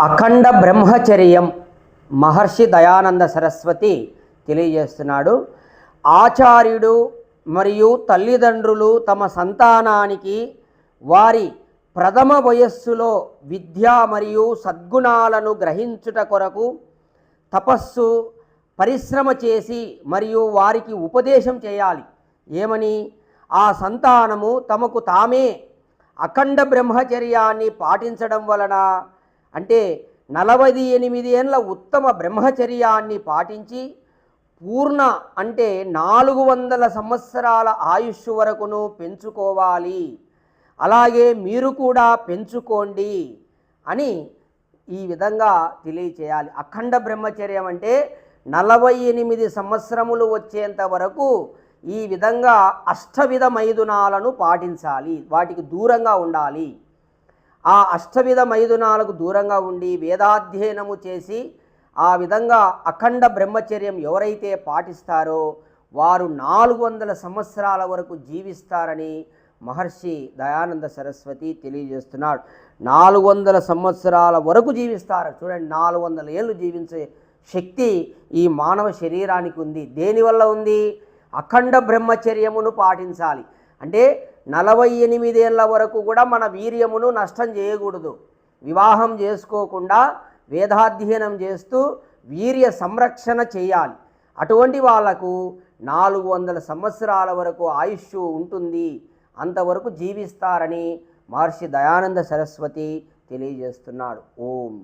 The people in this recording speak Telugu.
అఖండ బ్రహ్మచర్యం మహర్షి దయానంద సరస్వతి తెలియజేస్తున్నాడు. ఆచార్యుడు మరియు తల్లిదండ్రులు తమ సంతానానికి వారి ప్రథమ వయస్సులో విద్య మరియు సద్గుణాలను గ్రహించుట కొరకు తపస్సు పరిశ్రమ చేసి మరియు వారికి ఉపదేశం చేయాలి. ఏమని? ఆ సంతానము తమకు తామే అఖండ బ్రహ్మచర్యాన్ని పాటించడం వలన అంటే నలభై ఎనిమిది ఏళ్ళ ఉత్తమ బ్రహ్మచర్యాన్ని పాటించి పూర్ణ అంటే నాలుగు వందల సంవత్సరాల ఆయుష్ వరకును పెంచుకోవాలి. అలాగే మీరు కూడా పెంచుకోండి అని ఈ విధంగా తెలియచేయాలి. అఖండ బ్రహ్మచర్యం అంటే నలభై ఎనిమిది సంవత్సరములు వచ్చేంత వరకు ఈ విధంగా అష్టవిధ మైదునాలను పాటించాలి. వాటికి దూరంగా ఉండాలి. ఆ అష్టవిధ మైదునాలకు దూరంగా ఉండి వేదాధ్యయనము చేసి ఆ విధంగా అఖండ బ్రహ్మచర్యం ఎవరైతే పాటిస్తారో వారు నాలుగు వందల సంవత్సరాల వరకు జీవిస్తారని మహర్షి దయానంద సరస్వతి తెలియజేస్తున్నాడు. నాలుగు వందల సంవత్సరాల వరకు జీవిస్తారు. చూడండి నాలుగు వందల ఏళ్ళు జీవించే శక్తి ఈ మానవ శరీరానికి ఉంది. దేనివల్ల ఉంది? అఖండ బ్రహ్మచర్యమును పాటించాలి. అంటే నలభై ఎనిమిదేళ్ళ వరకు కూడా మన వీర్యమును నష్టం చేయకూడదు. వివాహం చేసుకోకుండా వేదాధ్యయనం చేస్తూ వీర్య సంరక్షణ చేయాలి. అటువంటి వాళ్ళకు నాలుగు వందల సంవత్సరాల వరకు ఆయుష్ ఉంటుంది. అంతవరకు జీవిస్తారని మహర్షి దయానంద సరస్వతి తెలియజేస్తున్నాడు. ఓం.